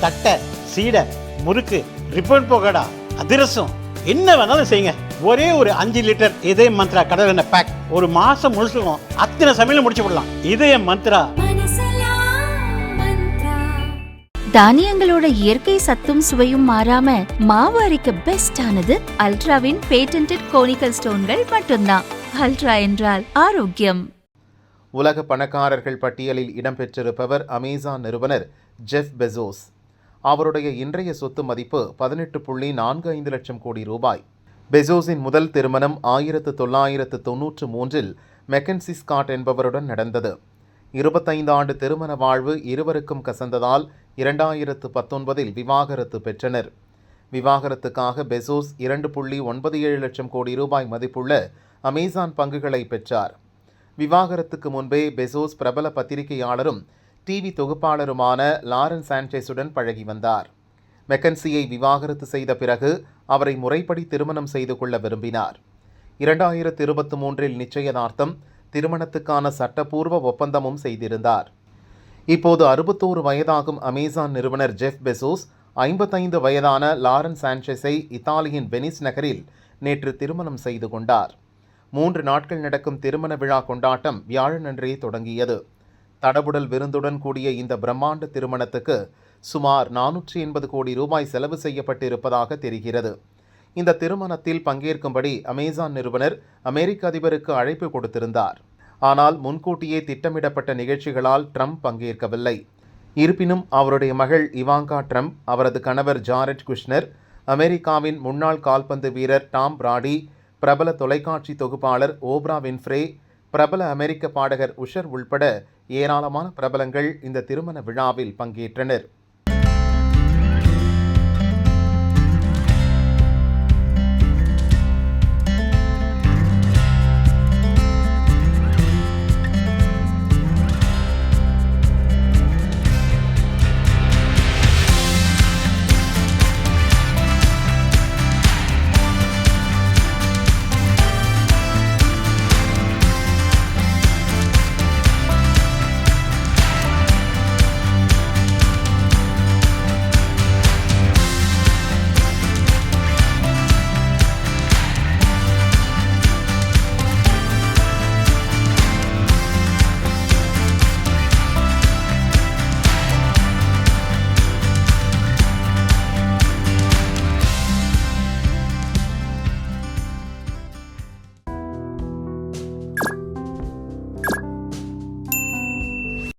தட்டை சீடை முறுக்கு ரிப்பன் போகடா அதிரசம் என்ன வேணாலும் செய்யுங்க. ஒரே ஒரு அஞ்சு லிட்டர் இதய மந்த்ரா கடல் எண்ணெய் பேக் ஒரு மாசம் முழுசுக்கும் அத்தனை சமையலும் முடிச்சு விடலாம். இதய மந்த்ரா. தானியங்களோட இயற்கை சத்தும் சுவையும் மாறாம மாவு அரைக்க பெஸ்ட் ஆனது அல்ட்ராவின் பேட்டன்ட் கோனிக்கல் ஸ்டோன்கள் மட்டும்தான். அல்ட்ரா என்றால் ஆரோக்கியம். உலக பணக்காரர்கள் பட்டியலில் இடம்பெற்றிருப்பவர் அமேசான் நிறுவனர் ஜெஃப் பெசோஸ். அவருடைய இன்றைய சொத்து மதிப்பு பதினெட்டு புள்ளி நான்கு ஐந்து லட்சம் கோடி ரூபாய். பெசோஸின் முதல் திருமணம் ஆயிரத்து தொள்ளாயிரத்து தொன்னூற்று மூன்றில் மெக்கன்சி ஸ்காட் என்பவருடன் நடந்தது. இருபத்தைந்து ஆண்டு திருமண வாழ்வு இருவருக்கும் கசந்ததால் இரண்டாயிரத்து பத்தொன்பதில் விவாகரத்து பெற்றனர். விவாகரத்துக்காக பெசோஸ் இரண்டு புள்ளி ஒன்பது ஏழு லட்சம் கோடி ரூபாய் மதிப்புள்ள அமேசான் பங்குகளை பெற்றார். விவாகரத்துக்கு முன்பே பெசோஸ் பிரபல பத்திரிகையாளரும் டிவி தொகுப்பாளருமான லாரன் சான்சேஸுடன் பழகி வந்தார். மெக்கன்சியை விவாகரத்து செய்த பிறகு அவரை முறைப்படி திருமணம் செய்து கொள்ள விரும்பினார். இரண்டாயிரத்து இருபத்தி மூன்றில் நிச்சயதார்த்தம் திருமணத்துக்கான சட்டப்பூர்வ ஒப்பந்தமும் செய்திருந்தார். இப்போது அறுபத்தோரு வயதாகும் அமேசான் நிறுவனர் ஜெஃப் பெசோஸ் ஐம்பத்தைந்து வயதான லாரன் சான்செஸை இத்தாலியின் வெனிஸ் நகரில் நேற்று திருமணம் செய்து கொண்டார். மூன்று நாட்கள் நடக்கும் திருமண விழா கொண்டாட்டம் வியாழனன்றே தொடங்கியது. தடபுடல் விருந்துடன் கூடிய இந்த பிரம்மாண்ட திருமணத்துக்கு சுமார் நானூற்றி எண்பது கோடி ரூபாய் செலவு செய்யப்பட்டிருப்பதாக தெரிகிறது. இந்த திருமணத்தில் பங்கேற்கும்படி அமேசான் நிறுவனர் அமெரிக்க அதிபருக்கு அழைப்பு கொடுத்திருந்தார். ஆனால் முன்கூட்டியே திட்டமிடப்பட்ட நிகழ்ச்சிகளால் ட்ரம்ப் பங்கேற்கவில்லை. இருப்பினும் அவருடைய மகள் இவாங்கா ட்ரம்ப் அவரது கணவர் ஜாரெட் குஷ்னர் அமெரிக்காவின் முன்னாள் கால்பந்து வீரர் டாம் பிராடி பிரபல தொலைக்காட்சி தொகுப்பாளர் ஓப்ரா வின்ஃப்ரே பிரபல அமெரிக்க பாடகர் உஷர் உள்பட ஏராளமான பிரபலங்கள் இந்த திருமண விழாவில் பங்கேற்றனர்.